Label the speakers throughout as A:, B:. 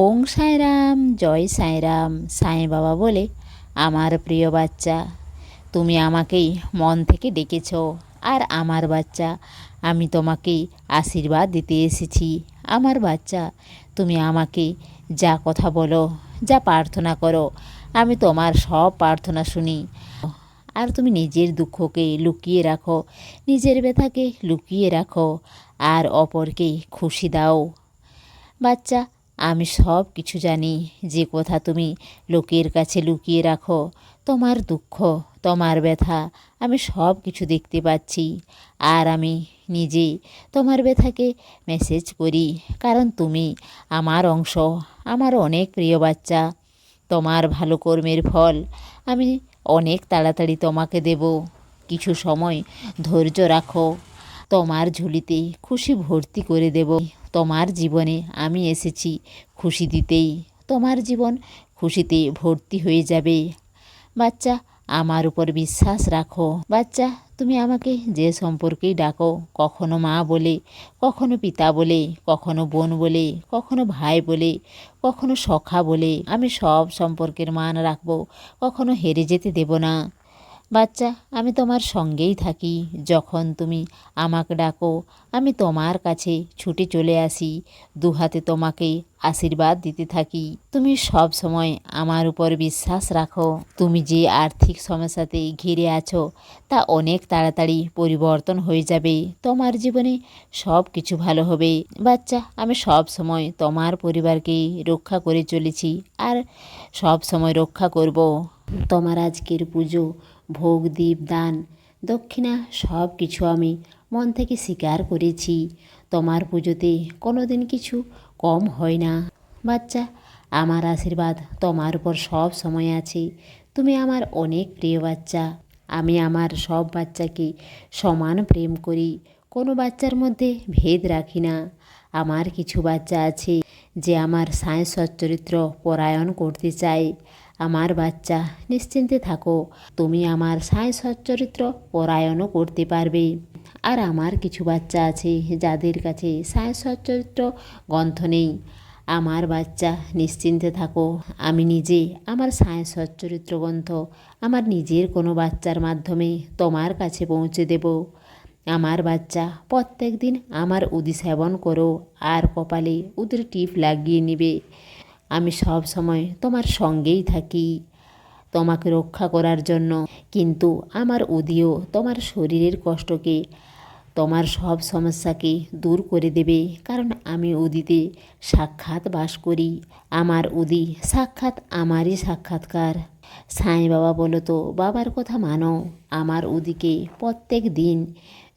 A: ওং সাঁয়রাম জয় সাঁয়রাম সাঁই বাবা বলে, আমার প্রিয় বাচ্চা, তুমি আমাকেই মন থেকে ডেকেছ, আর আমার বাচ্চা, আমি তোমাকে আশীর্বাদ দিতে এসেছি। আমার বাচ্চা, তুমি আমাকে যা কথা বলো, যা প্রার্থনা করো, আমি তোমার সব প্রার্থনা শুনি। আর তুমি নিজের দুঃখকে লুকিয়ে রাখো, নিজের ব্যথাকে লুকিয়ে রাখো, আর অপরকে খুশি দাও। বাচ্চা আমি সব কিছু জানি যে কথা তুমি লোকের কাছে লুকিয়ে রাখো। তোমার দুঃখ, তোমার ব্যথা, আমি সব কিছু দেখতে পাচ্ছি। আর আমি নিজে তোমার ব্যথাকে মেসেজ করি, কারণ তুমি আমার অংশ, আমার অনেক প্রিয় বাচ্চা। তোমার ভালো কর্মের ফল, আমি অনেক তাড়াতাড়ি তোমাকে দেব। কিছু সময় ধৈর্য রাখো। তোমার ঝুলিতে খুশি ভর্তি করে দেব। তোমার জীবনে আমি এসেছি খুশি দিতেই। তোমার জীবন খুশিতে ভর্তি হয়ে যাবে। বাচ্চা, আমার উপর বিশ্বাস রাখো। বাচ্চা, তুমি আমাকে যে সম্পর্কেই ডাকো, কখনো মা বলে, কখনো পিতা বলে, কখনো বোন বলে, কখনো ভাই বলে, কখনো সখা বলে, আমি সব সম্পর্কের মান রাখব, কখনো হেরে যেতে দেব না। বাচ্চা, আমি তোমার সঙ্গেই থাকি। যখন তুমি আমাকে ডাকো, আমি তোমার কাছে ছুটে চলে আসি। দু হাতে তোমাকে আশীর্বাদ দিতে থাকি। তুমি সব সময় আমার উপর বিশ্বাস রাখো। তুমি যে আর্থিক সমস্যাতে ঘিরে আছো, তা অনেক তাড়াতাড়ি পরিবর্তন হয়ে যাবে। তোমার জীবনে সব কিছু ভালো হবে। বাচ্চা, আমি সব সময় তোমার পরিবারকে রক্ষা করে চলেছি। আর সব সময় রক্ষা করব। তোমার আজকের পুজো, ভোগ, দীপ, দান, দক্ষিণা, সব কিছু আমি মন থেকে স্বীকার করেছি। তোমার পুজোতে কোনো দিন কিছু কম হয় না। বাচ্চা, আমার আশীর্বাদ তোমার উপর সব সময় আছে। তুমি আমার অনেক প্রিয় বাচ্চা। আমি আমার সব বাচ্চাকে সমান প্রেম করি। কোনো বাচ্চার মধ্যে ভেদ রাখি না। আমার কিছু বাচ্চা আছে যে আমার সায়েন্স সচ্চরিত্র পরায়ণ করতে চায়। আমার বাচ্চা, নিশ্চিন্তে থাকো। তুমি আমার সায়েন্স সচ্চরিত্র পরায়ণও করতে পারবে। আর আমার কিছু বাচ্চা আছে যাদের কাছে সায়েন্স সচ্চরিত্র গ্রন্থ নেই। আমার বাচ্চা, নিশ্চিন্তে থাকো। আমি নিজে আমার সায়েন্স সচ্চরিত্র গ্রন্থ আমার নিজের কোনো বাচ্চার মাধ্যমে তোমার কাছে পৌঁছে দেব। আমার বাচ্চা প্রত্যেক দিন আমার উদি সেবন করো। আর কপালে উদের টিপ লাগিয়ে নেবে। আমি সব সময় তোমার সঙ্গেই থাকি, তোমাকে রক্ষা করার জন্য। কিন্তু আমার উদিও তোমার শরীরের কষ্টকে, তোমার সব সমস্যাকে দূর করে দেবে। কারণ আমি উদিতে সাক্ষাৎ বাস করি। আমার উদি সাক্ষাৎ আমারই সাক্ষাৎকার। সাঁই বাবা বলো তো, বাবার কথা মানো। আমার উদিকে প্রত্যেক দিন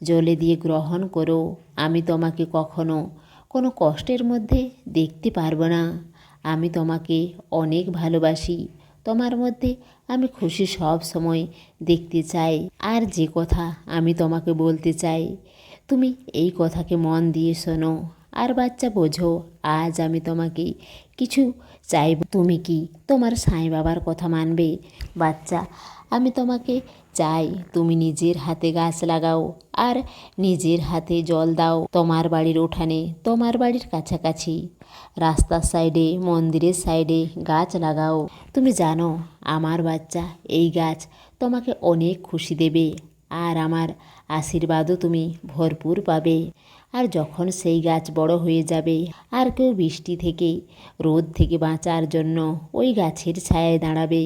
A: জলে দিয়ে গ্রহণ করো। আমি তোমাকে কখনো কোনো কষ্টের মধ্যে দেখতে পারব না। আমি তোমাকে অনেক ভালোবাসি। তোমার মধ্যে আমি খুশি সব সময় দেখতে চাই। আর যে কথা আমি তোমাকে বলতে চাই, তুমি এই কথাকে মন দিয়ে শোনো। আর বাচ্চা বোঝো, আজ আমি তোমাকে কিছু চাইব। তুমি কি তোমার সাঁই বাবার কথা মানবে? বাচ্চা, আমি তোমাকে চাই তুমি নিজের হাতে গাছ লাগাও আর নিজের হাতে জল দাও তোমার বাড়ির উঠানে, তোমার বাড়ির কাছাকাছি। রাস্তার সাইডে, মন্দিরের সাইডে গাছ লাগাও। তুমি জানো, আমার বাচ্চা এই গাছ তোমাকে অনেক খুশি দেবে আর আমার আশীর্বাদও তুমি ভরপুর পাবে। আর যখন সেই গাছ বড় হয়ে যাবে, আর কেউ বৃষ্টি থেকে, রোদ থেকে বাঁচার জন্য ওই গাছের ছায়ায় দাঁড়াবে,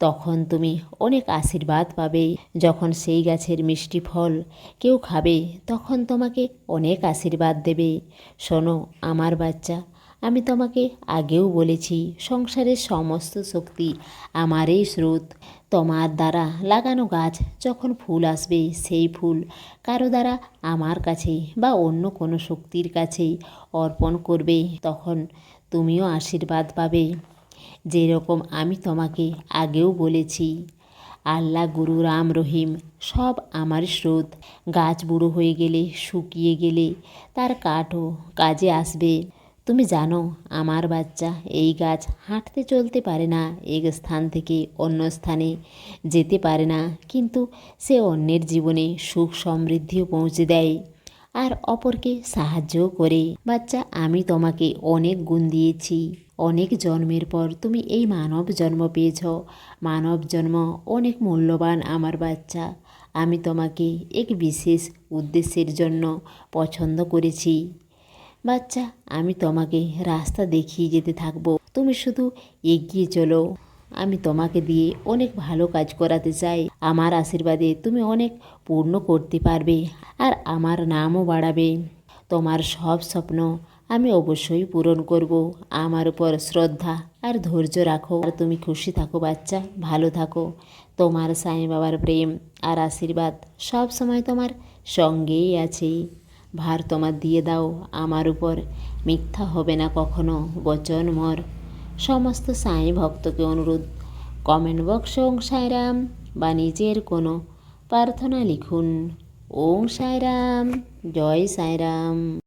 A: তখন তুমি অনেক আশীর্বাদ পাবে। যখন সেই গাছের মিষ্টি ফল কেউ খাবে, তখন তোমাকে অনেক আশীর্বাদ দেবে। শোনো, আমার বাচ্চা আমি তোমাকে আগেও বলেছি, সংসারের সমস্ত শক্তি আমারই স্রোত। তোমার দ্বারা লাগানো গাছ যখন ফুল আসবে, সেই ফুল কারও দ্বারা আমার কাছে বা অন্য কোনো শক্তির কাছে অর্পণ করবে, তখন তুমিও আশীর্বাদ পাবে। যেরকম আমি তোমাকে আগেও বলেছি, আল্লাহ গুরু রাম রহিম, সব আমার স্রোত। গাছ বুড়ো হয়ে গেলে, শুকিয়ে গেলে তার কাঠও কাজে আসবে। তুমি জানো, আমার বাচ্চা এই গাছ হাঁটতে চলতে পারে না, এক স্থান থেকে অন্য স্থানে যেতে পারে না, কিন্তু সে অন্যের জীবনে সুখ সমৃদ্ধিও পৌঁছে দেয় আর অপরকে সাহায্যও করে। বাচ্চা, আমি তোমাকে অনেক গুণ দিয়েছি, অনেক জন্মের পর তুমি এই মানব জন্ম পেয়েছ। মানব জন্ম অনেক মূল্যবান, আমার বাচ্চা। আমি তোমাকে এক বিশেষ উদ্দেশ্যের জন্য পছন্দ করেছি। বাচ্চা, আমি তোমাকে রাস্তা দেখিয়ে যেতে থাকব। তুমি শুধু এগিয়ে চলো। আমি তোমাকে দিয়ে অনেক ভালো কাজ করাতে চাই। আমার আশীর্বাদে তুমি অনেক পূর্ণ করতে পারবে আর আমার নামও বাড়াবে। তোমার সব স্বপ্ন আমি অবশ্যই পূরণ করব। আমার উপর শ্রদ্ধা আর ধৈর্য রাখো। আর তুমি খুশি থাকো বাচ্চা, ভালো থাকো। তোমার সাই বাবার প্রেম আর আশীর্বাদ সব সময় তোমার সঙ্গেই আছে। ভার তোমার দিয়ে দাও, আমার উপর। মিথ্যা হবে না কখনো, বচন মর। সমস্ত সাই ভক্তকে অনুরোধ। কমেন্ট বক্স, ওং সাইরাম, বা নিজের কোনো প্রার্থনা লিখুন। ওং সাইরাম, জয় সাইরাম।